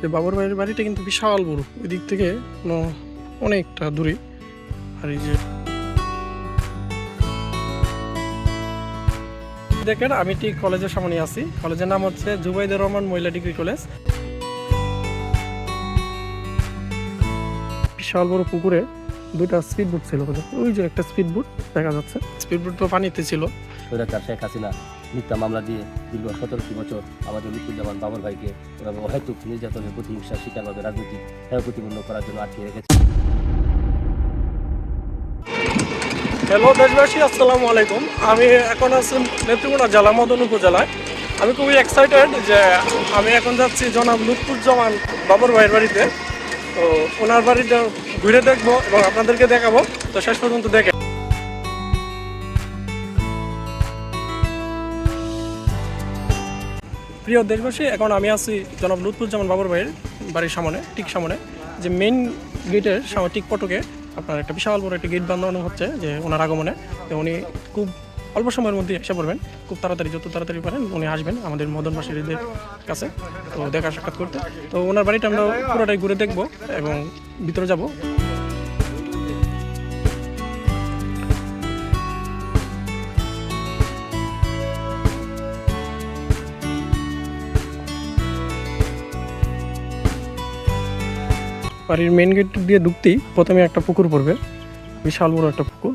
যে বাবুর বাড়ির বাড়িটা কিন্তু বিশাল বড়। ওই দিক থেকে অনেকটা দূরে। আর এই যে দেখেন, আমি ঠিক কলেজের সামনে আছি। কলেজের নাম হচ্ছে জুবাইদুর রহমান মহিলা ডিগ্রি কলেজ। বিশাল বড় পুকুরে দুইটা স্পিড বোট ছিল ওই যে একটা স্পিড বোট দেখা যাচ্ছে। স্পিড বোট তো পানিতে ছিল। হাসিনা। মিথ্যা মামলা দিয়ে দীর্ঘ সতেরোটি বছর আমাদের লুৎফুজ্জামান বাবর ভাইকে এবং অহেতুক নির্যাতনের প্রতিহিংসার শিকারভাবে রাজনৈতিক হেয় প্রতিপন্ন করার জন্য আটকে রেখেছে। হ্যালো দেশবাসী, আসসালামু আলাইকুম। আমি এখন আছি নেত্রকোনা জেলা, মদন উপজেলায়। আমি খুবই এক্সাইটেড যে আমি এখন যাচ্ছি জনাব লুৎফুজ্জামান বাবর ভাইয়ের বাড়িতে। তো ওনার বাড়িটা ঘুরে দেখব এবং আপনাদেরকে দেখাবো। তো শেষ পর্যন্ত দেখে প্রিয় দেশবাসী, এখন আমি আছি জনাব লুৎফুজ্জামান বাবর ভাইয়ের বাড়ির সামনে, ঠিক সামনে, যে মেইন গেটের ঠিক পটকে আপনার একটা বিশাল বড় একটা গেট বাঁধানো হচ্ছে, যে ওনার আগমনে। তো উনি খুব অল্প সময়ের মধ্যে এসে পড়বেন, খুব তাড়াতাড়ি, যত তাড়াতাড়ি পারেন, উনি আসবেন আমাদের মদনবাসীদের কাছে, তো দেখা সাক্ষাৎ করতে। তো ওনার বাড়িটা আমরা পুরোটাই ঘুরে দেখব এবং ভিতরে যাব। বাড়ির মেন গেট দিয়ে ঢুকতেই প্রথমে একটা পুকুর পড়বে। বিশাল বড় একটা পুকুর।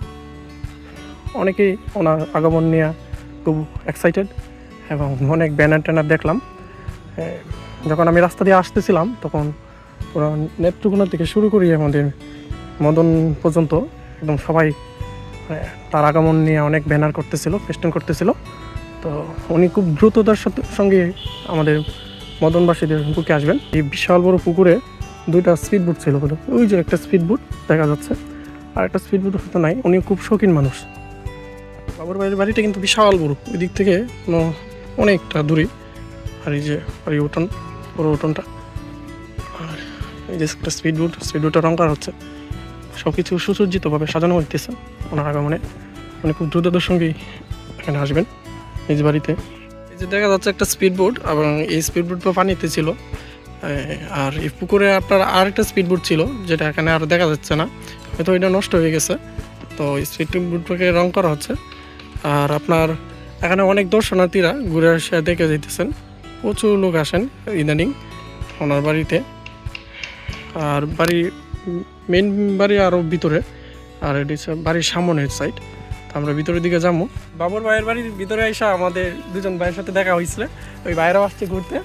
অনেকেই ওনার আগমন নিয়ে খুব এক্সাইটেড এবং অনেক ব্যানার ট্যানার দেখলাম। যখন আমি রাস্তা দিয়ে আসতেছিলাম, তখন পুরো নেত্রকোনা থেকে শুরু করি আমাদের মদন পর্যন্ত। একদম সবাই তার আগমন নিয়ে অনেক ব্যানার করতেছিল ফেস্টেন করতেছিল। তো উনি খুব দ্রুততার সঙ্গে আমাদের মদনবাসীদের বুকে আসবেন। এই বিশাল বড় পুকুরে দুইটা স্পিড বুট ছিল বোধহয়। ওই যে একটা স্পিড বুট দেখা যাচ্ছে। আর একটা স্পিড বুট হয়তো নাই উনি খুব শৌখিন মানুষ। বাবুর বাড়ির বাড়িটা কিন্তু বিশাল বড়। ওই দিক থেকে ন- অনেকটা দূরে। আর এই যে, আর এই উঠোন, বড় উঠোনটা। আর এই যে একটা স্পিড বুট স্পিড বোটটা রং করা হচ্ছে। সব কিছু সুসজ্জিতভাবে সাজানো হইতেছে ওনার আগমনে। উনি খুব দ্রুততার সঙ্গেই এখানে আসবেন। নিজ বাড়িতে। এই যে দেখা যাচ্ছে একটা স্পিড বোট এবং এই স্পিড বোট পানিতে ছিল। আর এই পুকুরে আপনার আর একটা স্পিড বোট ছিল, যেটা এখানে আর দেখা যাচ্ছে না। হয়তো এটা নষ্ট হয়ে গেছে। তো স্পিড বোটটাকে রং করা হচ্ছে। আর আপনার এখানে অনেক দর্শনার্থীরা ঘুরে এসে দেখে যেতেছেন প্রচুর লোক আসেন ইদানিং ওনার বাড়িতে। আর বাড়ি মেন বাড়ি আরও ভিতরে। আর এটি বাড়ির সামনের সাইড তো আমরা ভিতরের দিকে যাব। বাবুর ভাইয়ের বাড়ির ভিতরে এসে আমাদের দুজন ভাইয়ের সাথে দেখা হয়েছিল। ওই ভাইয়েরাও আসছে ঘুরতে।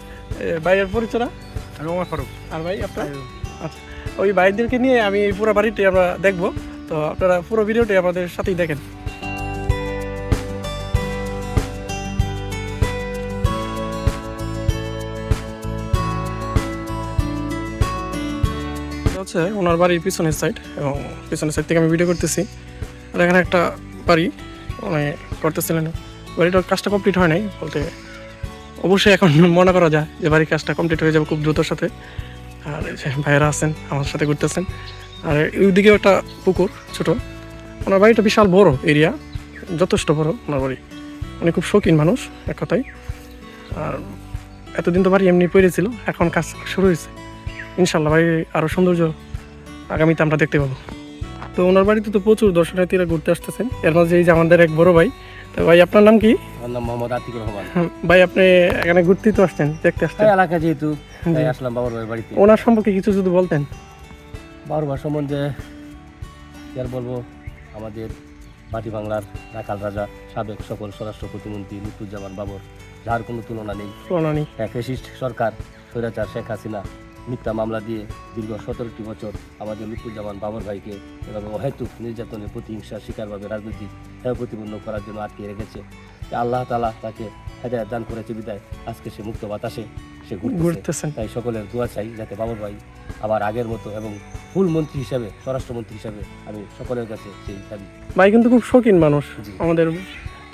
ভাইয়ের পরিচয় আর ভাই, আপনার? আচ্ছা ওই ভাইদেরকে নিয়ে আমি পুরো বাড়িটি আমরা দেখব। তো আপনারা পুরো ভিডিওটি আমাদের সাথেই দেখেন। হচ্ছে ওনার বাড়ির পিছনের সাইড এবং পিছনের সাইড থেকে আমি ভিডিও করতেছি। আর এখানে একটা বাড়ি উনি করতেছিলেন। বাড়িটার কাজটা কমপ্লিট হয় নাই, বলতে অবশ্যই এখন মনে করা যায় যে বাড়ির কাজটা কমপ্লিট হয়ে যাবে খুব দ্রুতর সাথে। আর ভাইয়েরা আছেন, আমার সাথে ঘুরতেছেন। আর ওইদিকেও একটা পুকুর ছোট। ওনার বাড়িটা বিশাল বড় এরিয়া যথেষ্ট বড় ওনার বাড়ি। উনি খুব শৌখিন মানুষ, এক কথায়। আর এতদিন তো বাড়ি এমনি পড়েছিল এখন কাজ শুরু হয়েছে। ইনশাল্লাহ বাড়ি আরও সৌন্দর্য আগামীতে আমরা দেখতে পাবো। তো ওনার বাড়িতে তো প্রচুর দর্শনার্থীরা ঘুরতে আসতেছেন। এর মাঝে এই যে আমাদের এক বড় ভাই তো ভাই আপনার নাম কি? আমার নাম মোহাম্মদ আতিকুর রহমান। ভাই আপনি এখানে ঘুরতেই তো আসছেন দেখতে আসছেন। এলাকা যেহেতু তাই আসলাম বাবর বাড়িতে। ওনার সম্পর্কে কিছু যদি বলতেন। বাবর ভাই সম্বন্ধে কি আর বলব? আমাদের মাটি বাংলার রাখাল রাজা সাবেক সকল স্বরাষ্ট্র প্রতিমন্ত্রী লুৎফুজ্জামান বাবর যার কোনো তুলনা নেই। প্রণালী এক ফেসিস্ট সরকার স্বৈরাচার শেখ হাসিনা মিথ্যা মামলা দিয়ে দীর্ঘ সতেরোটি বছর আমাদের লুৎফুজ্জামান বাবর ভাইকে এবং অহেতুক নির্যাতনের প্রতিহিংসার শিকারভাবে রাজনৈতিক হেয় প্রতিপন্ন করার জন্য আটকে রেখেছে। আল্লাহ তালা তাকে হেদায়ত দান করেছে বিদায়। আজকে সে মুক্ত বাতাসে সে ঘুরতেছে। ঘুরতেছেন। তাই সকলের দোয়া চাই যাতে বাবর ভাই আবার আগের মতো এবং ফুল মন্ত্রী হিসাবে স্বরাষ্ট্রমন্ত্রী হিসাবে আমি সকলের কাছে সেই দাবি। ভাই কিন্তু খুব শৌখিন মানুষ আমাদের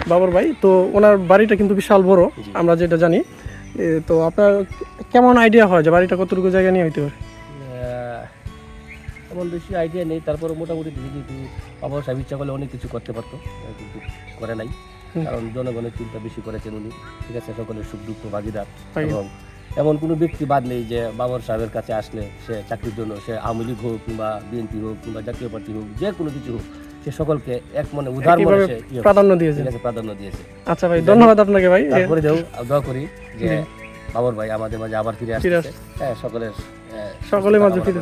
বাবর ভাই। তো ওনার বাড়িটা কিন্তু বিশাল বড় আমরা যেটা জানি। তো আপনার কেমন আইডিয়া হয় যে বাড়িটা কতটুকু জায়গা নিয়ে হইতে পারে? এমন বেশি আইডিয়া নেই। তারপরে মোটামুটি দেখি কিন্তু বাবা সাহেব ইচ্ছা করলে অনেক কিছু করতে পারতো কিন্তু করে নাই। কারণ জনগণের চিন্তা বেশি করেছেন উনি। ঠিক আছে সকলের সুখ দুঃখ ভাগিদার ভাগিদার। এবং এমন কোনো ব্যক্তি বাদ নেই যে বাবর সাহেবের কাছে আসলে সে চাকরির জন্য সে আওয়ামী লীগ হোক কিংবা বিএনপি হোক কিংবা জাতীয় পার্টি হোক যে কোনো কিছু হোক সে সকলকে এক মনে উদার মনে ইয়ে প্রাধান্য দিয়েছে। প্রাধান্য দিয়েছে। আচ্ছা ভাই ধন্যবাদ আপনাকে ভাই। তারপরে দেও দোয়া করি যে। বাবর ভাই আমাদের মাঝে আবার ফিরে আসছে হ্যাঁ সকলের সকলের মাঝে ফিরে।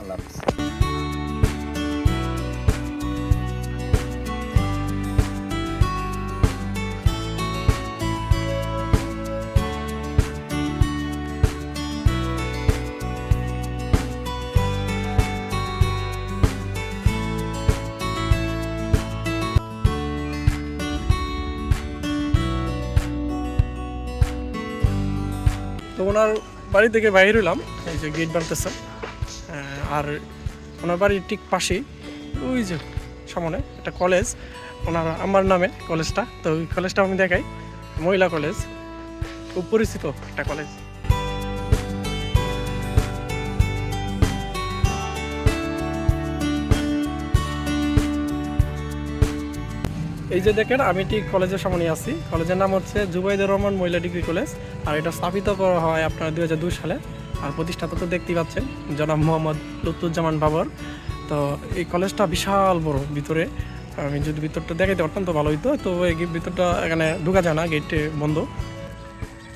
আল্লাহ হাফেজ। তো ওনার বাড়ি থেকে বাইর হইলাম, এই যে গেট বানতেছে। আর ওনার বাড়ির ঠিক পাশেই, ওই যে সামনে একটা কলেজ ওনার আমার নামে কলেজটা তো ওই কলেজটা আমি দেখাই। মহিলা কলেজ খুব পরিচিত একটা কলেজ এই যে দেখেন, আমি ঠিক কলেজের সামনে আছি। কলেজের নাম হচ্ছে জুবাইদুর রহমান মহিলা ডিগ্রি কলেজ আর এটা স্থাপিত করা হয় আপনার দুই হাজার দুই সালে। আর প্রতিষ্ঠাতা তো দেখতেই পাচ্ছেন, জনাব মোহাম্মদ লুৎফুজ্জামান বাবর। তো এই কলেজটা বিশাল বড় ভিতরে। আমি যদি ভিতরটা দেখাইতে পারতাম তো ভালো হইতো, তো এই ভিতরটা এখানে ঢুকা যায় না, গেটে বন্ধ।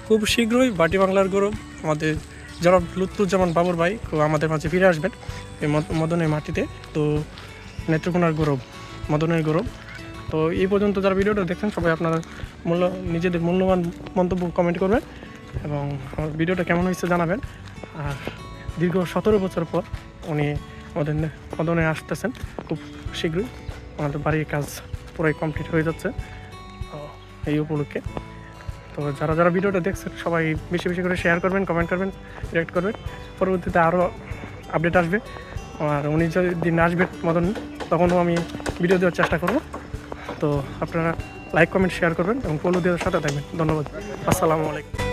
খুব শীঘ্রই বাটি বাংলার গৌরব, আমাদের জনাব লুৎফুজ্জামান বাবর ভাই খুব আমাদের মাঝে ফিরে আসবেন এই মদ- মদনের মাটিতে। তো নেত্রকোনার গৌরব, মদনের গৌরব। তো এই পর্যন্ত যারা ভিডিওটা দেখছেন, সবাই আপনারা মূল্য, নিজেদের মূল্যবান মন্তব্য কমেন্ট করবেন এবং আমার ভিডিওটা কেমন হয়েছে জানাবেন। আর দীর্ঘ সতেরো বছর পর উনি আমাদের মদনে আসতেছেন, খুব শীঘ্রই আমাদের বাড়ির কাজ পুরাই কমপ্লিট হয়ে যাচ্ছে এই উপলক্ষে। তো যারা যারা ভিডিওটা দেখছেন, সবাই বেশি বেশি করে শেয়ার করবেন কমেন্ট করবেন রিয়েক্ট করবেন। পরবর্তীতে আরও আপডেট আসবে। আর উনি যদি দিন আসবেন মদন, তখনও আমি ভিডিও দেওয়ার চেষ্টা করব। তো আপনারা লাইক কমেন্ট শেয়ার করবেন এবং ফলো দেওয়ার সাথে থাকবেন। ধন্যবাদ। আসসালামু আলাইকুম।